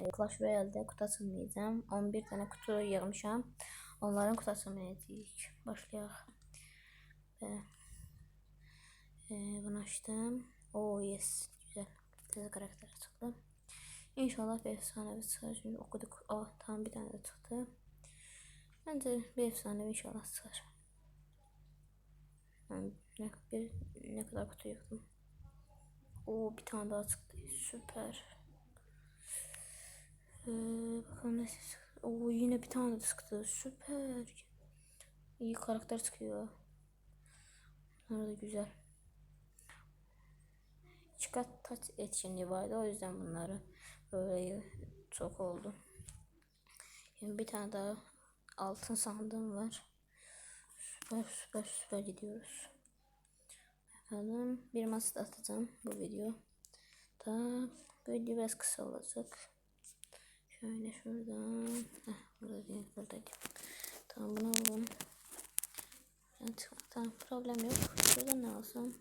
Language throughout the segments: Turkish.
E, Clash Royale'de kutu açılmayacağım. 11 tane kutu yığmışam. Onların kutu açılmayacağıq. Başlayaq. Ve, e, bunu açtım. Oh yes. Güzel. Tezə karakter çıktı. İnşallah bir efsanevi çıkar. Çünkü okuduk. Oh tam bir tane de çıktı. Bence bir efsanevi inşallah çıkar. Ne, bir, ne kadar kutu yıktım. Oo bir tane daha çıktı. Süper. Ee, bakalım ne çıktı. Oo yine bir tane de çıktı. Süper. İyi karakter çıkıyor. Bunlar da güzel. Çıkat taç etkinliği vardı. O yüzden bunları böyle çok oldu. Şimdi bir tane daha altın sandığım var. Süper süper süper gidiyoruz. Bakalım bir masa atacağım bu video. Da bu video biraz kısa olacak. Şöyle şuradan. Heh, burada değil burada. Tamam bunu alalım. Buradan çıkmak tamam problem yok. Şuradan ne alsam?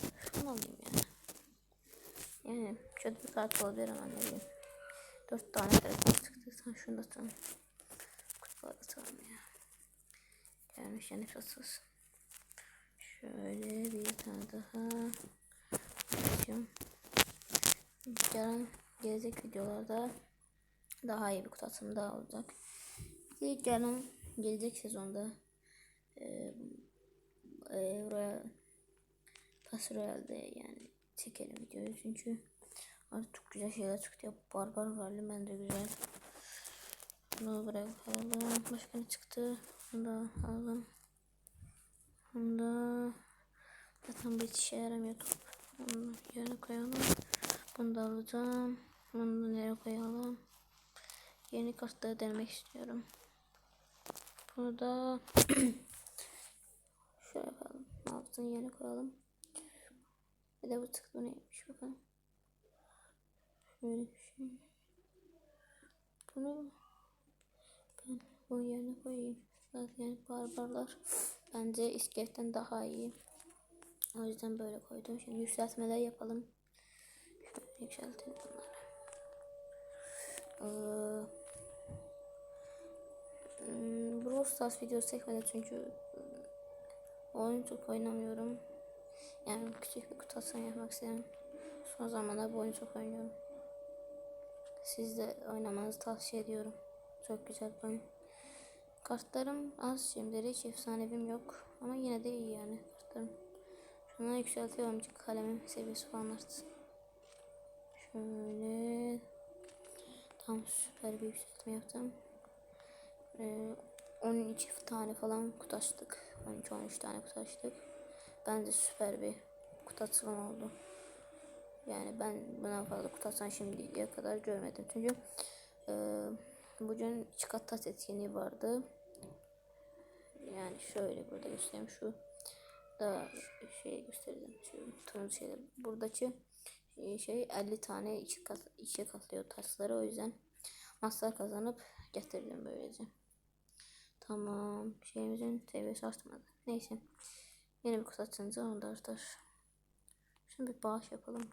Şunu alayım yani. Yani kötü bir kart olabilir ama ne bileyim. Dört tane karakter çıktı. Sen şunu da atalım. Kutuları atalım ya. Gelmiş yani fasos. Şöyle bir tane daha açıyorum. Gelen gelecek videolarda daha iyi bir kutu atımı daha olacak. İlk gelen gelecek sezonda e, e, Royal Clash Royale'de yani çekelim videoyu. Çünkü artık güzel şeyler çıktı ya. Barbar varlı ben de güzel. Bunu bırakalım. Başka ne çıktı? Bunu da alalım bunu da zaten bir işe yaramıyor. Top yerine koyalım bunu da alacağım bunu da nereye koyalım yeni kartları denemek istiyorum bunu da şöyle yapalım altını yerine koyalım bir de bu çıktı neymiş bakalım. Şöyle bir şey. Bunu ben bu yerine koyayım. Zaten yani barbarlar bence iskeletten daha iyi. O yüzden böyle koydum. Şimdi yükseltmeler yapalım. Şöyle yükseltelim bunları. Ee, hmm, Brawl Stars videosu çekmedi çünkü oyun çok oynamıyorum. Yani küçük bir kutasyon yapmak istedim. Son zamanlarda bu oyunu çok oynuyorum. Siz de oynamanızı tavsiye ediyorum. Çok güzel bir oyun. Kartlarım az şimdilik hiç efsanevim yok. Ama yine de iyi yani kartlarım. Şuna yükseltiyorum çünkü kalemin seviyesi falan artsın. Şöyle. Tam süper bir yükseltme yaptım. Ee, 12 tane falan kutu açtık. 12-13 tane kutu açtık. Bence süper bir kutu açılımı oldu. Yani ben buna fazla kutu açan şimdiye kadar görmedim. Çünkü e, bugün çikolata etkinliği vardı. Yani şöyle burada göstereyim şu da şey göstereceğim. Şu turuncu şeyler. Buradaki şey 50 tane iki kat iki katlıyor taşları o yüzden maslar kazanıp getirdim böylece. Tamam. Şeyimizin seviyesi artmadı. Neyse. Yeni bir açınca onu da artar. Şimdi bir bağış yapalım.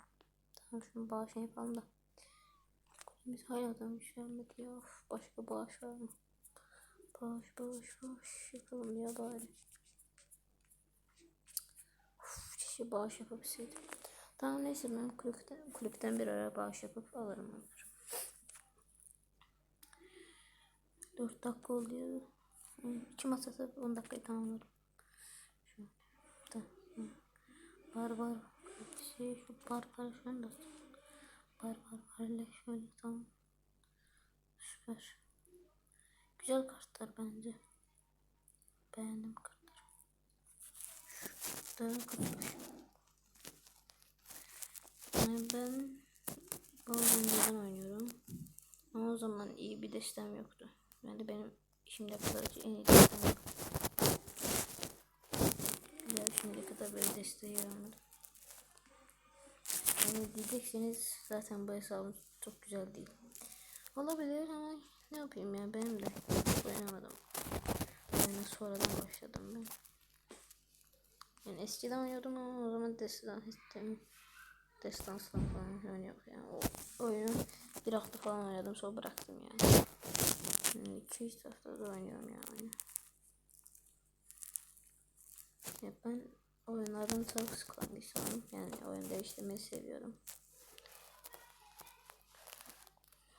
Tamam şunu bağış yapalım da. Biz hala da bir şey yapmadı ya. Başka bağış var mı? Bağış bağış bağış yapalım ya bari. Uf, kişi bağış yapabilseydim. Tamam neyse ben kulüpten, kulüpten bir ara bağış yapıp alırım onları. 4 dakika oluyor. İki masada 10 dakikayı tamamladım. Tamam. Var var. Şey şu par par şunu da. Par par parla şöyle tamam. Süper. Güzel kartlar bence. Beğendim kartları. Şurada kartlar. Yani ben oyundan oynuyorum. Ama o zaman iyi bir destem yoktu. Yani benim şimdiye kadar en iyi destem yok. Güzel şimdiye kadar böyle desteği almadım. Yani diyeceksiniz zaten bu hesabım çok güzel değil. Olabilir ama ne yapayım ya benim de oynamadım. Oyuna sonradan başladım ben. Yani eskiden oynuyordum ama o zaman destan, destem, Destansla falan oynuyor yani. O oyunu bir hafta falan oynadım sonra bıraktım yani. yani iki üç haftada oynuyorum yani. Ya ben oyunlardan çok sıkılan bir insanım. Yani oyun değiştirmeyi seviyorum.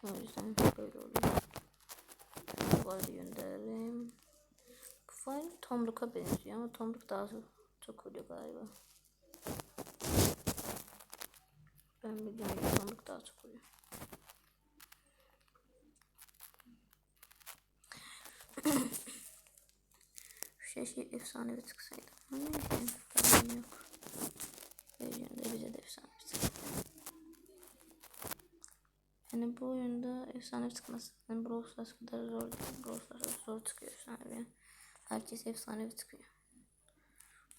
O yüzden böyle oluyor. Var gönderelim. Bu Tomruk'a benziyor ama Tomruk daha çok oluyor galiba. Ben biliyorum Tomruk daha çok oluyor. Şu şey efsane bir tıksaydı. Ama neyse. Tamam yok. Legion'da bize de efsane bir tıksaydı. Yani bu oyunda efsane çıkması yani Brawl Stars kadar zor değil. Brawl Stars zor çıkıyor efsane Herkes efsane bir çıkıyor.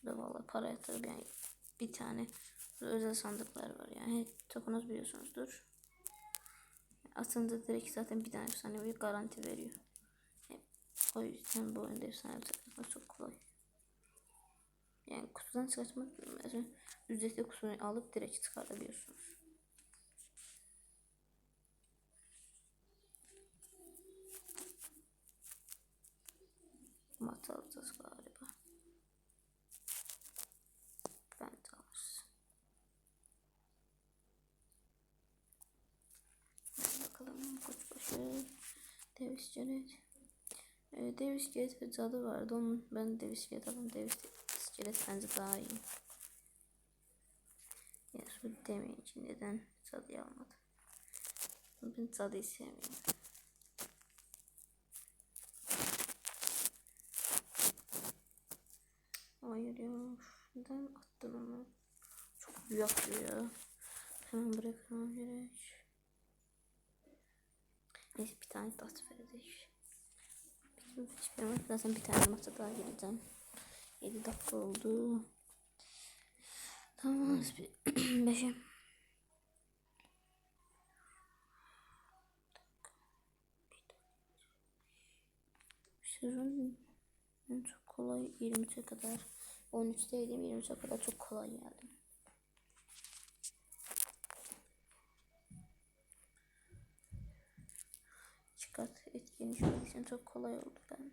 Bu da valla para yatırıp yani bir tane özel sandıklar var yani tokunuz biliyorsunuzdur. Aslında direkt zaten bir tane efsane bir garanti veriyor. O yüzden bu oyunda efsane çıkması çok kolay. Yani kutudan çıkartmak mesela ücretli kutusunu alıp direkt çıkartabiliyorsunuz. Mat alacağız galiba. Ben de alırız. Bakalım koçbaşı. Janet. Ee, Davis Janet ve cadı vardı. Onun ben Davis Janet aldım. Davis Janet bence daha iyi. Ya su demeyin ki neden cadıyı almadım. Ben cadıyı sevmiyorum. Hayır ya. Neden attın onu? Çok büyük ya. Hemen bırakmam gerek. Neyse bir tane tat verdik. Hiçbir zaman zaten bir tane maça daha geleceğim. 7 dakika oldu. Tamam. Beşe. Sırrın çok kolay 23'e kadar 13'teydim 23'e kadar çok kolay geldim. Çıkart etkeni şu için çok kolay oldu ben.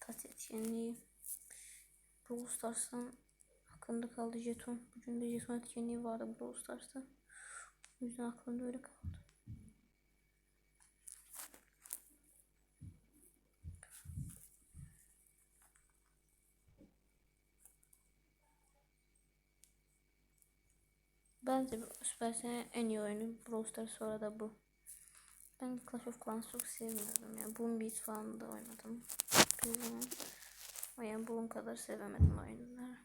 Tat etkinliği Brawl Stars'tan aklımda kaldı jeton. Bugün bir jeton etkinliği vardı Brawl Stars'ta. O yüzden aklımda öyle kaldı. Bence Supercell'in en iyi oyunu Brawl Stars sonra da bu. Ben Clash of Clans çok sevmiyorum yani. Boom Beat falan da oynadım. O yani Boom kadar sevemedim oyunları.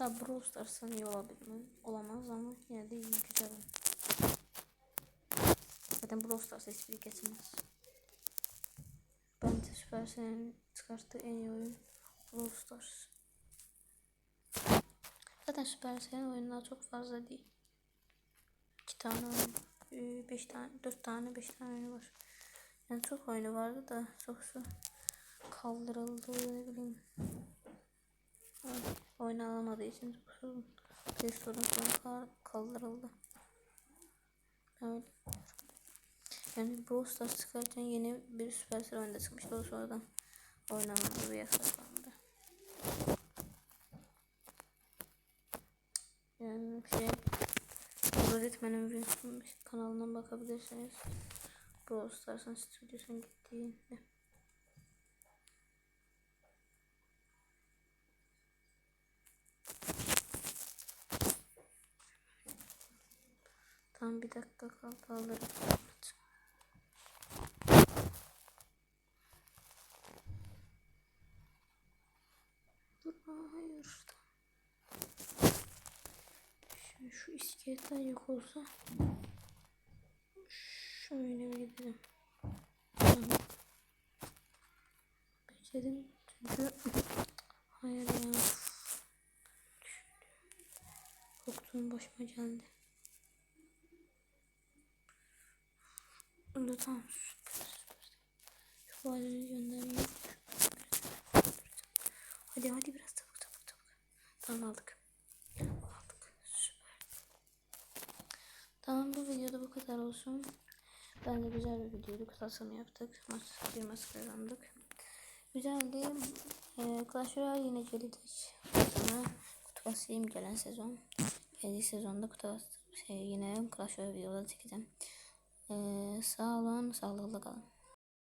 Hatta Brawl Stars'tan iyi olabilir mi? Olamaz ama yine de iyi güzel. Zaten Brawl Stars hiçbiri geçmez. Supercell'in çıkarttığı en iyi oyun Brawl Stars. Zaten Supercell'in oyunları çok fazla değil. 2 tane oyun, 5 tane, 4 tane, 5 tane oyunu var. Yani çok oyunu vardı da çoksu kaldırıldı ne bileyim. Oyun alamadığı için Play Store'un kaldırıldı. Öyle. Yani Brawl Stars çıkarken yeni bir Supercell oyunda çıkmıştı. O sonradan oynanmadı ve yasaklandı. Yani şey Öğretmenin kanalından bakabilirsiniz. Brawl Stars'ın stüdyosun gittiğinde. Tam bir dakika kaldı alırım. Hayır. Şimdi şu iskeletler yok olsa şöyle gidelim. Bekledim çünkü hayır ya. Benim başıma geldi. Dur tamam. Süper. Şu fareleri göndereyim. Hadi hadi biraz. Tamam aldık. Aldık. Süper. Tamam bu videoda bu kadar olsun. Bence güzel bir videoydu. Kıtasını yaptık. Maç, bir maç kazandık. Güzeldi. Ee, Clash Royale yine gelecek. Sonra kutu basayım gelen sezon. Gelecek sezonda kutu bas şey, yine Clash Royale videoları çekeceğim. Ee, sağ olun. Sağlıklı kalın.